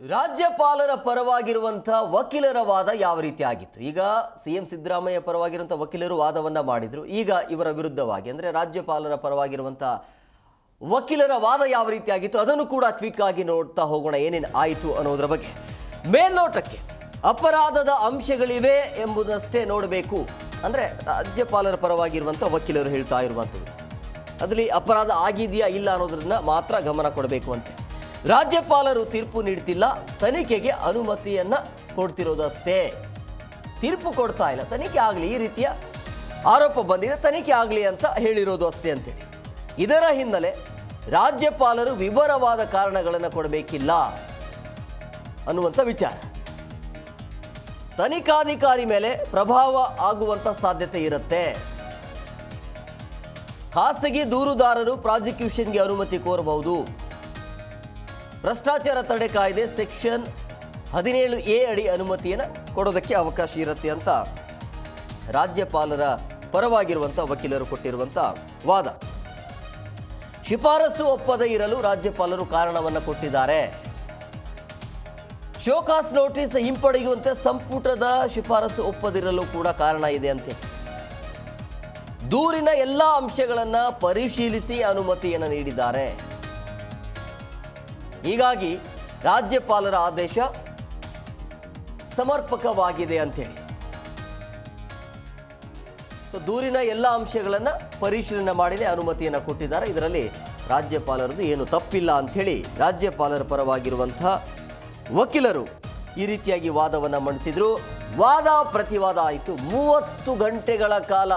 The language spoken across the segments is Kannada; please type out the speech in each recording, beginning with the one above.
ರಾಜ್ಯಪಾಲರ ಪರವಾಗಿರುವಂತಹ ವಕೀಲರ ವಾದ ಯಾವ ರೀತಿ ಆಗಿತ್ತು? ಈಗ ಸಿ ಎಂ ಸಿದ್ದರಾಮಯ್ಯ ಪರವಾಗಿರುವಂಥ ವಕೀಲರು ವಾದವನ್ನ ಮಾಡಿದ್ರು. ಈಗ ಇವರ ವಿರುದ್ಧವಾಗಿ ಅಂದರೆ ರಾಜ್ಯಪಾಲರ ಪರವಾಗಿರುವಂಥ ವಕೀಲರ ವಾದ ಯಾವ ರೀತಿ ಆಗಿತ್ತು? ಅದನ್ನು ಕೂಡ ಟ್ವೀಕ್ ಆಗಿ ನೋಡ್ತಾ ಹೋಗೋಣ. ಏನೇನು ಆಯಿತು ಅನ್ನೋದ್ರ ಬಗ್ಗೆ. ಮೇಲ್ನೋಟಕ್ಕೆ ಅಪರಾಧದ ಅಂಶಗಳಿವೆ ಎಂಬುದಷ್ಟೇ ನೋಡಬೇಕು. ಅಂದರೆ ರಾಜ್ಯಪಾಲರ ಪರವಾಗಿರುವಂಥ ವಕೀಲರು ಹೇಳ್ತಾ ಇರುವಂಥದ್ದು. ಅದರಲ್ಲಿ ಅಪರಾಧ ಆಗಿದೆಯಾ ಇಲ್ಲ ಅನ್ನೋದನ್ನ ಮಾತ್ರ ಗಮನ ಕೊಡಬೇಕು ಅಂತೆ. ರಾಜ್ಯಪಾಲರು ತೀರ್ಪು ನೀಡ್ತಿಲ್ಲ, ತನಿಖೆಗೆ ಅನುಮತಿಯನ್ನ ಕೊಡ್ತಿರೋದಷ್ಟೇ. ತೀರ್ಪು ಕೊಡ್ತಾ ಇಲ್ಲ, ತನಿಖೆ ಆಗಲಿ ಈ ರೀತಿಯ ಆರೋಪ ಬಂದಿದೆ, ತನಿಖೆ ಆಗಲಿ ಅಂತ ಹೇಳಿರೋದು ಅಷ್ಟೇ ಅಂತೇಳಿ ಇದರ ಹಿನ್ನೆಲೆ ರಾಜ್ಯಪಾಲರು ವಿವರವಾದ ಕಾರಣಗಳನ್ನು ಕೊಡಬೇಕಿಲ್ಲ ಅನ್ನುವಂಥ ವಿಚಾರ. ತನಿಖಾಧಿಕಾರಿ ಮೇಲೆ ಪ್ರಭಾವ ಆಗುವಂಥ ಸಾಧ್ಯತೆ ಇರುತ್ತೆ. ಖಾಸಗಿ ದೂರುದಾರರು ಪ್ರಾಸಿಕ್ಯೂಷನ್ಗೆ ಅನುಮತಿ ಕೋರಬಹುದು. ಭ್ರಷ್ಟಾಚಾರ ತಡೆ ಕಾಯ್ದೆ ಸೆಕ್ಷನ್ ಹದಿನೇಳು ಎ ಅಡಿ ಅನುಮತಿಯನ್ನು ಕೊಡೋದಕ್ಕೆ ಅವಕಾಶ ಇರುತ್ತೆ ಅಂತ ರಾಜ್ಯಪಾಲರ ಪರವಾಗಿರುವಂಥ ವಕೀಲರು ಕೊಟ್ಟಿರುವಂಥ ವಾದ. ಶಿಫಾರಸು ಒಪ್ಪದೇ ಇರಲು ರಾಜ್ಯಪಾಲರು ಕಾರಣವನ್ನು ಕೊಟ್ಟಿದ್ದಾರೆ. ಶೋಕಾಸ್ ನೋಟಿಸ್ ಹಿಂಪಡೆಯುವಂತೆ ಸಂಪುಟದ ಶಿಫಾರಸು ಒಪ್ಪದಿರಲು ಕೂಡ ಕಾರಣ ಇದೆ ಅಂತೆ. ದೂರಿನ ಎಲ್ಲ ಅಂಶಗಳನ್ನು ಪರಿಶೀಲಿಸಿ ಅನುಮತಿಯನ್ನು ನೀಡಿದ್ದಾರೆ. ಹೀಗಾಗಿ ರಾಜ್ಯಪಾಲರ ಆದೇಶ ಸಮರ್ಪಕವಾಗಿದೆ ಅಂತೇಳಿ. ಸೊ ದೂರಿನ ಎಲ್ಲ ಅಂಶಗಳನ್ನು ಪರಿಶೀಲನೆ ಮಾಡಿದೆ, ಅನುಮತಿಯನ್ನು ಕೊಟ್ಟಿದ್ದಾರೆ. ಇದರಲ್ಲಿ ರಾಜ್ಯಪಾಲರದು ಏನು ತಪ್ಪಿಲ್ಲ ಅಂಥೇಳಿ ರಾಜ್ಯಪಾಲರ ಪರವಾಗಿರುವಂಥ ವಕೀಲರು ಈ ರೀತಿಯಾಗಿ ವಾದವನ್ನು ಮಂಡಿಸಿದ್ರು. ವಾದ ಪ್ರತಿವಾದ ಆಯಿತು. ಮೂವತ್ತು ಗಂಟೆಗಳ ಕಾಲ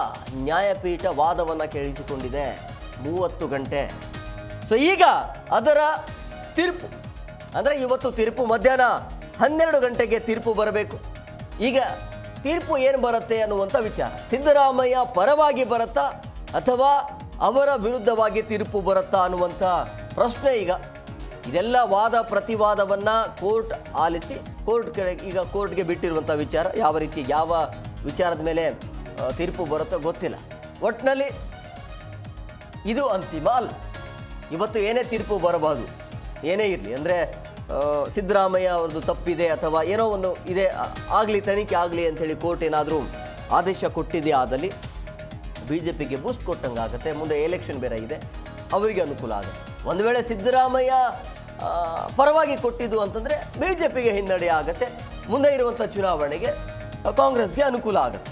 ನ್ಯಾಯಪೀಠ ವಾದವನ್ನು ಕೇಳಿಸಿಕೊಂಡಿದೆ. ಮೂವತ್ತು ಗಂಟೆ. ಸೊ ಈಗ ಅದರ ತೀರ್ಪು. ಅಂದರೆ ಇವತ್ತು ತೀರ್ಪು ಮಧ್ಯಾಹ್ನ ಹನ್ನೆರಡು ಗಂಟೆಗೆ ತೀರ್ಪು ಬರಬೇಕು. ಈಗ ತೀರ್ಪು ಏನು ಬರುತ್ತೆ ಅನ್ನುವಂಥ ವಿಚಾರ. ಸಿದ್ದರಾಮಯ್ಯ ಪರವಾಗಿ ಬರುತ್ತಾ ಅಥವಾ ಅವರ ವಿರುದ್ಧವಾಗಿ ತೀರ್ಪು ಬರುತ್ತಾ ಅನ್ನುವಂಥ ಪ್ರಶ್ನೆ ಈಗ. ಇದೆಲ್ಲ ವಾದ ಪ್ರತಿವಾದವನ್ನ ಕೋರ್ಟ್ ಆಲಿಸಿ, ಕೋರ್ಟ್ ಕಡೆ ಈಗ ಕೋರ್ಟ್ಗೆ ಬಿಟ್ಟಿರುವಂಥ ವಿಚಾರ. ಯಾವ ರೀತಿ ಯಾವ ವಿಚಾರದ ಮೇಲೆ ತೀರ್ಪು ಬರುತ್ತೋ ಗೊತ್ತಿಲ್ಲ. ಒಟ್ಟಿನಲ್ಲಿ ಇದು ಅಂತಿಮ ಅಲ್ಲ. ಇವತ್ತು ಏನೇ ತೀರ್ಪು ಬರಬಹುದು. ಏನೇ ಇರಲಿ, ಅಂದರೆ ಸಿದ್ದರಾಮಯ್ಯ ಅವ್ರದ್ದು ತಪ್ಪಿದೆ ಅಥವಾ ಏನೋ ಒಂದು ಇದೆ ಆಗಲಿ, ತನಿಖೆ ಆಗಲಿ ಅಂಥೇಳಿ ಕೋರ್ಟ್ ಏನಾದರೂ ಆದೇಶ ಕೊಟ್ಟಿದೆ ಆದಲ್ಲಿ ಬಿ ಜೆ ಪಿಗೆ ಬೂಸ್ಟ್ ಕೊಟ್ಟಂಗೆ ಆಗುತ್ತೆ ಮುಂದೆ ಎಲೆಕ್ಷನ್ ಬೇರೆ ಇದೆ, ಅವರಿಗೆ ಅನುಕೂಲ ಆಗುತ್ತೆ. ಒಂದು ವೇಳೆ ಸಿದ್ದರಾಮಯ್ಯ ಪರವಾಗಿ ಕೊಟ್ಟಿದ್ದು ಅಂತಂದರೆ ಬಿ ಜೆ ಪಿಗೆ ಹಿನ್ನಡೆ ಆಗುತ್ತೆ, ಮುಂದೆ ಇರುವಂಥ ಚುನಾವಣೆಗೆ ಕಾಂಗ್ರೆಸ್ಗೆ ಅನುಕೂಲ ಆಗುತ್ತೆ.